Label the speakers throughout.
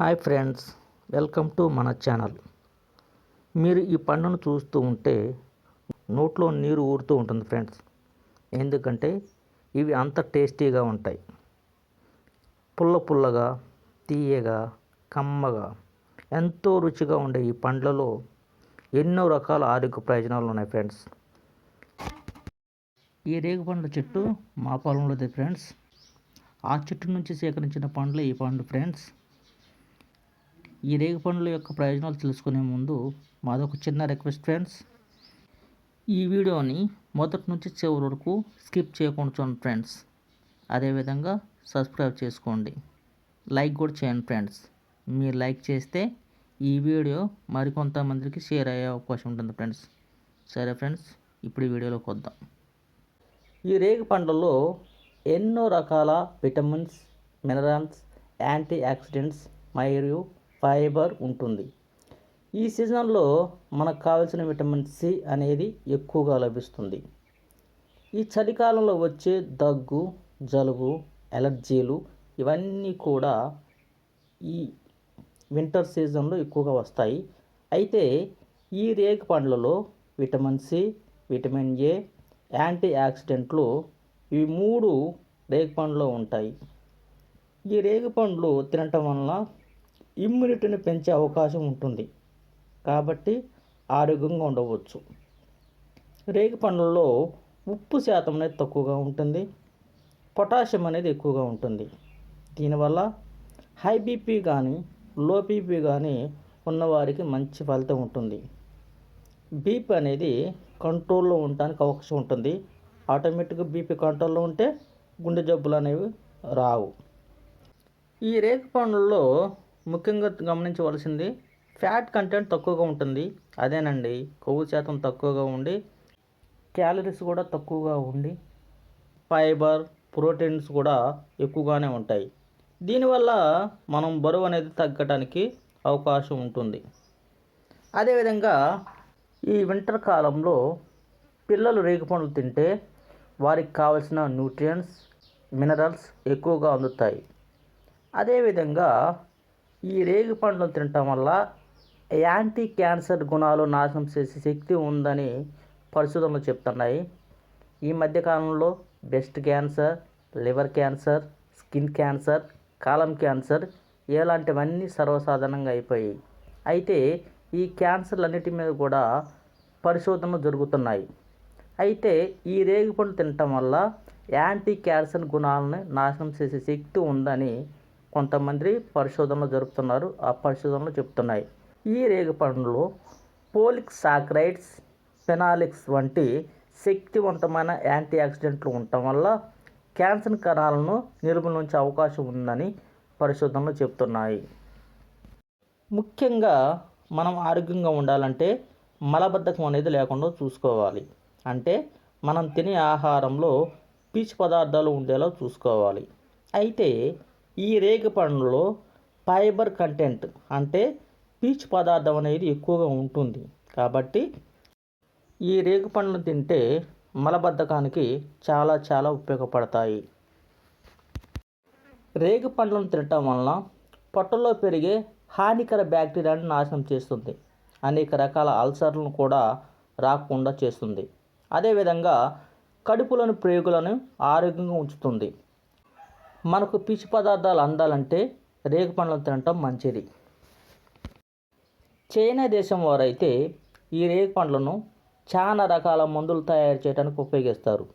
Speaker 1: Hi friends welcome to మన channel. మీరు ఈ పండును చూస్తూ ఉంటే నోట్లో నీరు ఊరుతూ ఉంటుంది ఫ్రెండ్స్. ఎందుకంటే ఇవి అంత టేస్టీగా ఉంటాయి. పుల్ల పుల్లగా తీయగా కమ్మగా ఎంతో రుచిగా ఉండే ఈ పండ్లలో ఎన్నో రకాల ఆరోగ్య ప్రయోజనాలు ఉన్నాయి ఫ్రెండ్స్. ఈ రేగుపండ్ల చెట్టు మా పొలంలోది ఫ్రెండ్స్. ఆ చెట్టు నుంచి సేకరించిన పండ్లు ఈ పండు ఫ్రెండ్స్. ఈ రేగు పండ్ల యొక్క ప్రయోజనాలు తెలుసుకునే ముందు మాదొక చిన్న రిక్వెస్ట్ ఫ్రెండ్స్. ఈ వీడియోని మొదటి నుంచి చివరి వరకు స్కిప్ చేయకుండా చూడండి ఫ్రెండ్స్. అదేవిధంగా సబ్స్క్రైబ్ చేసుకోండి. లైక్ కూడా చేయండి ఫ్రెండ్స్. మీరు లైక్ చేస్తే ఈ వీడియో మరికొంతమందికి షేర్ అయ్యే అవకాశం ఉంటుంది ఫ్రెండ్స్. సరే ఫ్రెండ్స్ ఇప్పుడు ఈ వీడియోలోకి వద్దాం. ఈ రేగు పండ్లలో ఎన్నో రకాల విటమిన్స్ మినరల్స్ యాంటీ ఆక్సిడెంట్స్ మరియు ఫైబర్ ఉంటుంది. ఈ సీజన్లో మనకు కావాల్సిన విటమిన్ సి అనేది ఎక్కువగా లభిస్తుంది. ఈ చలికాలంలో వచ్చే దగ్గు జలుబు ఎలర్జీలు ఇవన్నీ కూడా ఈ వింటర్ సీజన్లో ఎక్కువగా వస్తాయి. అయితే ఈ రేగు పండ్లలో విటమిన్ సి విటమిన్ ఏ యాంటీ ఆక్సిడెంట్లు ఈ మూడు రేగు పండ్లో ఉంటాయి. ఈ రేగు పండ్లు తినటం వలన ఇమ్యూనిటీని పెంచే అవకాశం ఉంటుంది. కాబట్టి ఆరోగ్యంగా ఉండవచ్చు. రేగి పండ్లలో ఉప్పు శాతం అనేది తక్కువగా ఉంటుంది. పొటాషియం అనేది ఎక్కువగా ఉంటుంది. దీనివల్ల హై బీపీ కానీ లో బీపీ కానీ ఉన్నవారికి మంచి ఫలితం ఉంటుంది. బీపీ అనేది కంట్రోల్లో ఉండడానికి అవకాశం ఉంటుంది. ఆటోమేటిక్గా బీపీ కంట్రోల్లో ఉంటే గుండె జబ్బులు అనేవి రావు. ఈ రేగి పండ్లలో ముఖ్యంగా గమనించవలసింది ఫ్యాట్ కంటెంట్ తక్కువగా ఉంటుంది. అదేనండి కొవ్వు శాతం తక్కువగా ఉండి క్యాలరీస్ కూడా తక్కువగా ఉండి ఫైబర్ ప్రోటీన్స్ కూడా ఎక్కువగానే ఉంటాయి. దీనివల్ల మనం బరువు అనేది తగ్గటానికి అవకాశం ఉంటుంది. అదేవిధంగా ఈ వింటర్ కాలంలో పిల్లలు రేగుపండ్లు తింటే వారికి కావలసిన న్యూట్రియంట్స్ మినరల్స్ ఎక్కువగా అందుతాయి. అదేవిధంగా ఈ రేగి పండ్లను తినటం వల్ల యాంటీ క్యాన్సర్ గుణాలు నాశనం చేసే శక్తి ఉందని పరిశోధనలు చెప్తున్నాయి. ఈ మధ్యకాలంలో breast cancer liver cancer skin cancer colon cancer ఇలాంటివన్నీ సర్వసాధారణంగా అయిపోయాయి. అయితే ఈ క్యాన్సర్లన్నిటి మీద కూడా పరిశోధనలు జరుగుతున్నాయి. అయితే ఈ రేగి పండు తినటం వల్ల యాంటీ క్యాన్సర్ గుణాలను నాశనం చేసే శక్తి ఉందని కొంతమంది పరిశోధనలు జరుపుతున్నారు ఆ పరిశోధనలు చెప్తున్నాయి. ఈ రేగు పోలిక్ సాక్రైడ్స్ ఫెనాలిక్స్ వంటి శక్తివంతమైన యాంటీ ఆక్సిడెంట్లు ఉండటం వల్ల క్యాన్సర్ కణాలను నిర్మూలించే అవకాశం ఉందని పరిశోధనలు చెప్తున్నాయి. ముఖ్యంగా మనం ఆరోగ్యంగా ఉండాలంటే మలబద్ధకం అనేది లేకుండా చూసుకోవాలి. అంటే మనం తినే ఆహారంలో పీచు పదార్థాలు ఉండేలా చూసుకోవాలి. అయితే ఈ రేగి పండులో ఫైబర్ కంటెంట్ అంటే పీచు పదార్థం అనేది ఎక్కువగా ఉంటుంది. కాబట్టి ఈ రేగు పండ్లు తింటే మలబద్ధకానికి చాలా చాలా ఉపయోగపడతాయి. రేగు పండ్లను తినటం వలన పొట్టలో పెరిగే హానికర బ్యాక్టీరియాను నాశనం చేస్తుంది. అనేక రకాల అల్సర్లను కూడా రాకుండా చేస్తుంది. అదేవిధంగా కడుపులోని ప్రేగులను ఆరోగ్యంగా ఉంచుతుంది. మనకు పీచు పదార్థాలు అందాలంటే రేగు పండ్లను తినటం మంచిది. చైనా దేశం వారైతే ఈ రేగు పండ్లను చాలా రకాల మందులు తయారు చేయడానికి ఉపయోగిస్తారు.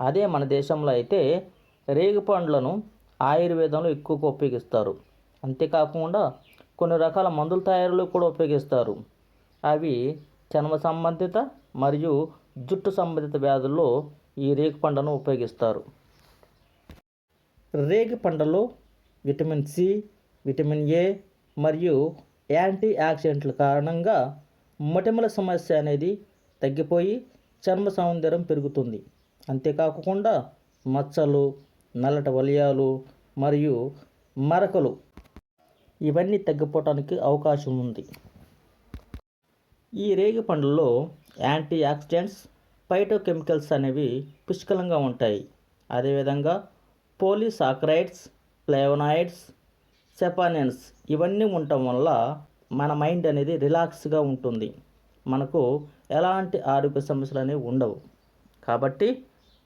Speaker 1: అదే మన దేశంలో అయితే రేగు పండ్లను ఆయుర్వేదంలో ఎక్కువగా ఉపయోగిస్తారు. అంతేకాకుండా కొన్ని రకాల మందుల తయారీలో కూడా ఉపయోగిస్తారు. అవి చర్మ సంబంధిత మరియు జుట్టు సంబంధిత వ్యాధుల్లో ఈ రేగు పండ్లను ఉపయోగిస్తారు. రేగి పండ్లలో విటమిన్ సి విటమిన్ ఏ మరియు యాంటీ ఆక్సిడెంట్ల కారణంగా మొటిమల సమస్య అనేది తగ్గిపోయి చర్మ సౌందర్యం పెరుగుతుంది. అంతేకాకుండా మచ్చలు నల్లటి వలయాలు మరియు మరకలు ఇవన్నీ తగ్గిపోవటానికి అవకాశం ఉంది. ఈ రేగి పండ్లలో యాంటీ ఆక్సిడెంట్స్ ఫైటోకెమికల్స్ అనేవి పుష్కలంగా ఉంటాయి. అదేవిధంగా పోలిసాక్రైడ్స్ ఫ్లేవనాయిడ్స్ సెపానిన్స్ ఇవన్నీ ఉండటం వల్ల మన మైండ్ అనేది రిలాక్స్గా ఉంటుంది. మనకు ఎలాంటి ఆరోగ్య సమస్యలు అనేవి ఉండవు. కాబట్టి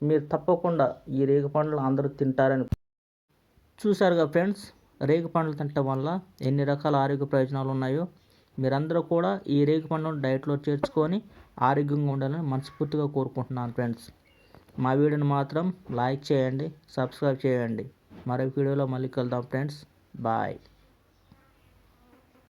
Speaker 1: మీరు తప్పకుండా ఈ రేగు పండ్లు అందరూ తింటారని చూశారుగా ఫ్రెండ్స్ రేగు పండ్లు తినటం వల్ల ఎన్ని రకాల ఆరోగ్య ప్రయోజనాలు ఉన్నాయో మీరందరూ కూడా ఈ రేగు పండును డైట్లో చేర్చుకొని ఆరోగ్యంగా ఉండాలని మనస్ఫూర్తిగా కోరుకుంటున్నాను ఫ్రెండ్స్. మా వీడియోని మాత్రం లైక్ చేయండి సబ్స్క్రైబ్ చేయండి. మరో వీడియోలో మళ్ళీ కలుద్దాం ఫ్రెండ్స్. బాయ్.